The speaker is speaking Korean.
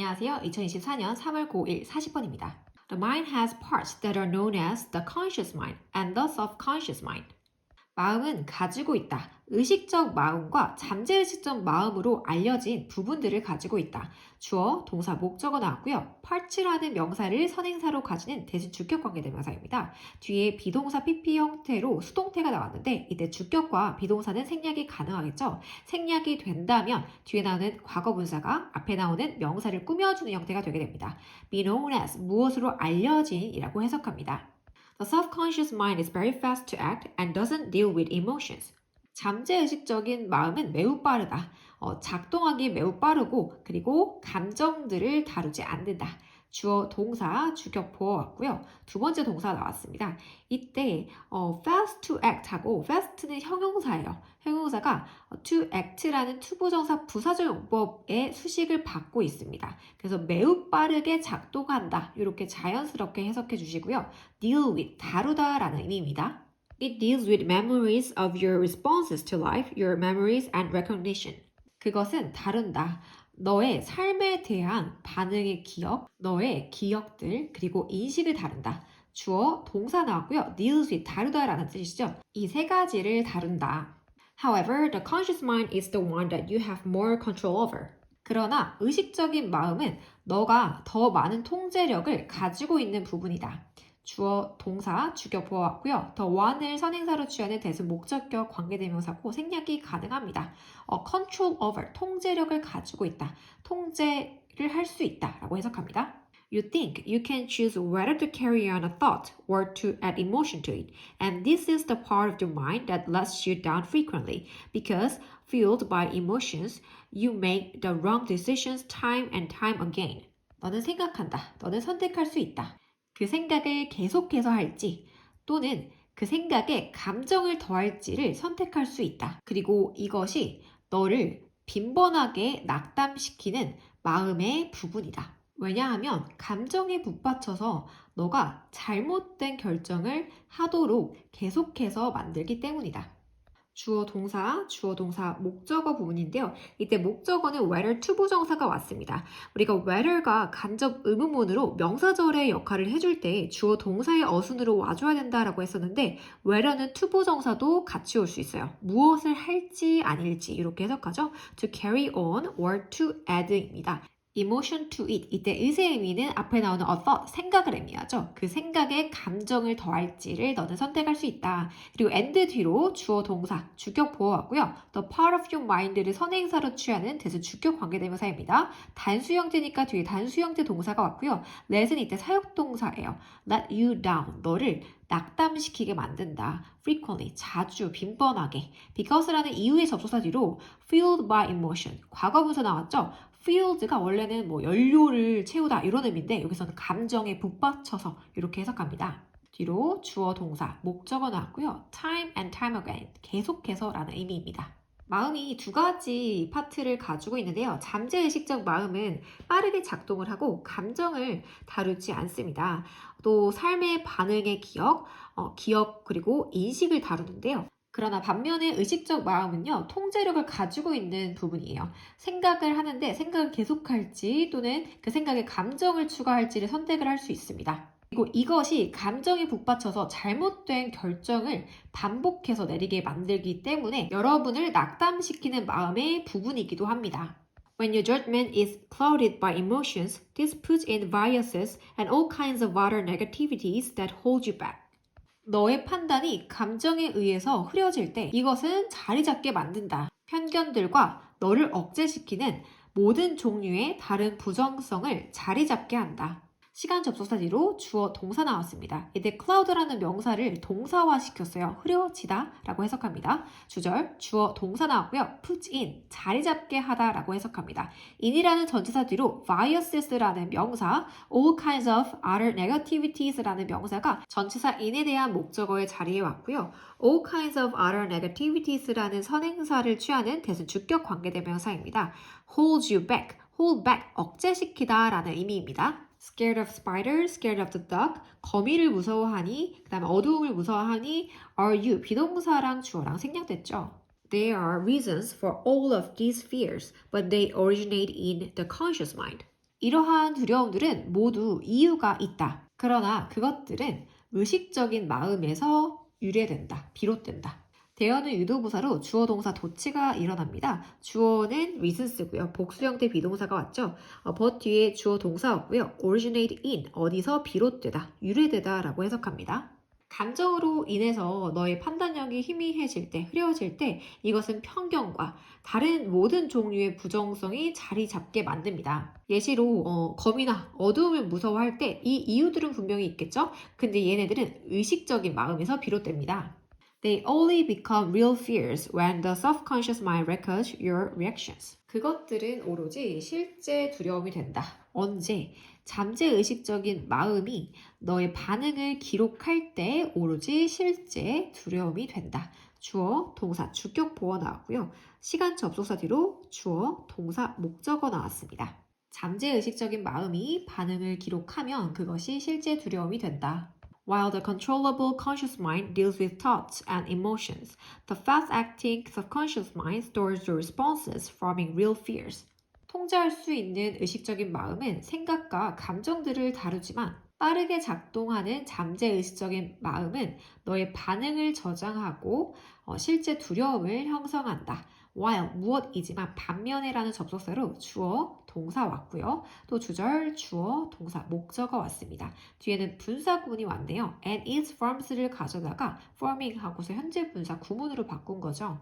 안녕하세요. 2024년 3월 9일 40번입니다. The mind has parts that are known as the conscious mind and the subconscious mind. 마음은 가지고 있다. 의식적 마음과 잠재의식적 마음으로 알려진 부분들을 가지고 있다. 주어, 동사, 목적어 나왔고요. part라는 명사를 선행사로 가지는 대신 주격 관계대명사입니다. 뒤에 비동사 PP 형태로 수동태가 나왔는데 이때 주격과 비동사는 생략이 가능하겠죠. 생략이 된다면 뒤에 나오는 과거 분사가 앞에 나오는 명사를 꾸며주는 형태가 되게 됩니다. be known as 무엇으로 알려진이라고 해석합니다. The subconscious mind is very fast to act and doesn't deal with emotions. 잠재의식적인 마음은 매우 빠르다. 어, 작동하기 매우 빠르고 그리고 감정들을 다루지 않는다. 주어 동사 주격포 왔고요. 두 번째 동사 나왔습니다. 이때 어, fast to act 하고 fast는 형용사예요. 형용사가 to act라는 투부정사 부사절 용법의 수식을 받고 있습니다. 그래서 매우 빠르게 작동한다. 이렇게 자연스럽게 해석해 주시고요. deal with 다루다라는 의미입니다. It deals with memories of your responses to life, your memories and recognition. 그것은 다룬다. 너의 삶에 대한 반응의 기억, 너의 기억들, 그리고 인식을 다룬다. 주어, 동사 나왔고요. deals with 다루다라는 뜻이죠. 이 세 가지를 다룬다. However, the conscious mind is the one that you have more control over. 그러나 의식적인 마음은 너가 더 많은 통제력을 가지고 있는 부분이다. 주어, 동사, 주격 보았고요. 더 one을 선행사로 취하는 대수 목적격 관계대명사고 생략이 가능합니다. 어, control over, 통제력을 가지고 있다. 통제를 할 수 있다. 라고 해석합니다. You think you can choose whether to carry on a thought or to add emotion to it. And this is the part of the mind that lets you down frequently. Because, fueled by emotions, you make the wrong decisions time and time again. 너는 생각한다. 너는 선택할 수 있다. 그 생각을 계속해서 할지 또는 그 생각에 감정을 더할지를 선택할 수 있다. 그리고 이것이 너를 빈번하게 낙담시키는 마음의 부분이다. 왜냐하면 감정에 북받쳐서 너가 잘못된 결정을 하도록 계속해서 만들기 때문이다. 주어 동사, 주어 동사 목적어 부분인데요. 이때 목적어는 whether 투부정사가 왔습니다. 우리가 whether가 간접 의문문으로 명사절의 역할을 해줄 때 주어 동사의 어순으로 와줘야 된다라고 했었는데 whether는 투부정사도 같이 올 수 있어요. 무엇을 할지 아닐지 이렇게 해석하죠. to carry on or to add입니다. Emotion to it. 이때 의의 의미는 앞에 나오는 a thought, 생각을 의미하죠. 그 생각에 감정을 더할지를 너는 선택할 수 있다. 그리고 and 뒤로 주어 동사, 주격 보호하고요. the part of your mind를 선행사로 취하는 대수 주격 관계대명사입니다. 단수 형태니까 뒤에 단수 형태 동사가 왔고요. let은 이때 사역동사예요. let you down, 너를 낙담시키게 만든다. frequently, 자주, 빈번하게. because라는 이유의 접속사 뒤로 fueled by emotion, 과거분사 나왔죠? Fueled가 원래는 뭐 연료를 채우다 이런 의미인데 여기서는 감정에 북받쳐서 이렇게 해석합니다. 뒤로 주어 동사, 목적어 나왔고요. time and time again, 계속해서라는 의미입니다. 마음이 두 가지 파트를 가지고 있는데요. 잠재의식적 마음은 빠르게 작동을 하고 감정을 다루지 않습니다. 또 삶의 반응의 기억, 어, 기억 그리고 인식을 다루는데요. 그러나 반면에 의식적 마음은요, 통제력을 가지고 있는 부분이에요. 생각을 하는데 생각을 계속할지 또는 그 생각에 감정을 추가할지를 선택을 할 수 있습니다. 그리고 이것이 감정에 북받쳐서 잘못된 결정을 반복해서 내리게 만들기 때문에 여러분을 낙담시키는 마음의 부분이기도 합니다. When your judgment is clouded by emotions, this puts in biases and all kinds of other negativities that hold you back. 너의 판단이 감정에 의해서 흐려질 때 이것은 자리 잡게 만든다. 편견들과 너를 억제시키는 모든 종류의 다른 부정성을 자리 잡게 한다. 시간 접속사 뒤로 주어 동사 나왔습니다. 이때 cloud라는 명사를 동사화 시켰어요. 흐려지다 라고 해석합니다. 주절 주어 동사 나왔고요. put in 자리 잡게 하다 라고 해석합니다. in이라는 전치사 뒤로 biases라는 명사 all kinds of other negativities라는 명사가 전치사 in에 대한 목적어의 자리에 왔고요. all kinds of other negativities라는 선행사를 취하는 대신 주격 관계대명사입니다. hold you back, hold back 억제시키다 라는 의미입니다. Scared of spiders, scared of the duck, 거미를 무서워하니, 그 다음에 어두움을 무서워하니, are you, 비동사랑 주어랑 생략됐죠. There are reasons for all of these fears, but they originate in the conscious mind. 이러한 두려움들은 모두 이유가 있다. 그러나 그것들은 의식적인 마음에서 유래된다. 비롯된다. 대어는 유도부사로 주어 동사 도치가 일어납니다. 주어는 reasons고요. 복수 형태 비동사가 왔죠. 어, but 뒤에 주어 동사 왔고요. originate in 어디서 비롯되다, 유래되다라고 해석합니다. 감정으로 인해서 너의 판단력이 희미해질 때, 흐려질 때 이것은 편견과 다른 모든 종류의 부정성이 자리 잡게 만듭니다. 예시로 어, 검이나 어두움을 무서워할 때 이 이유들은 분명히 있겠죠? 근데 얘네들은 의식적인 마음에서 비롯됩니다. They only become real fears when the subconscious mind records your reactions. 그것들은 오로지 실제 두려움이 된다. 언제? 잠재의식적인 마음이 너의 반응을 기록할 때 오로지 실제 두려움이 된다. 주어, 동사, 주격 보어 나왔고요. 시간 접속사 뒤로 주어, 동사, 목적어 나왔습니다. 잠재의식적인 마음이 반응을 기록하면 그것이 실제 두려움이 된다. While the controllable conscious mind deals with thoughts and emotions, the fast-acting subconscious mind stores the responses forming real fears. 통제할 수 있는 의식적인 마음은 생각과 감정들을 다루지만 빠르게 작동하는 잠재의식적인 마음은 너의 반응을 저장하고 어, 실제 두려움을 형성한다. While 무엇이지만 반면에라는 접속사로 주어, 동사 왔고요. 또 주절, 주어, 동사, 목적어 왔습니다. 뒤에는 분사 구문이 왔네요. and is forms를 가져다가 forming 하고서 현재 분사 구문으로 바꾼 거죠.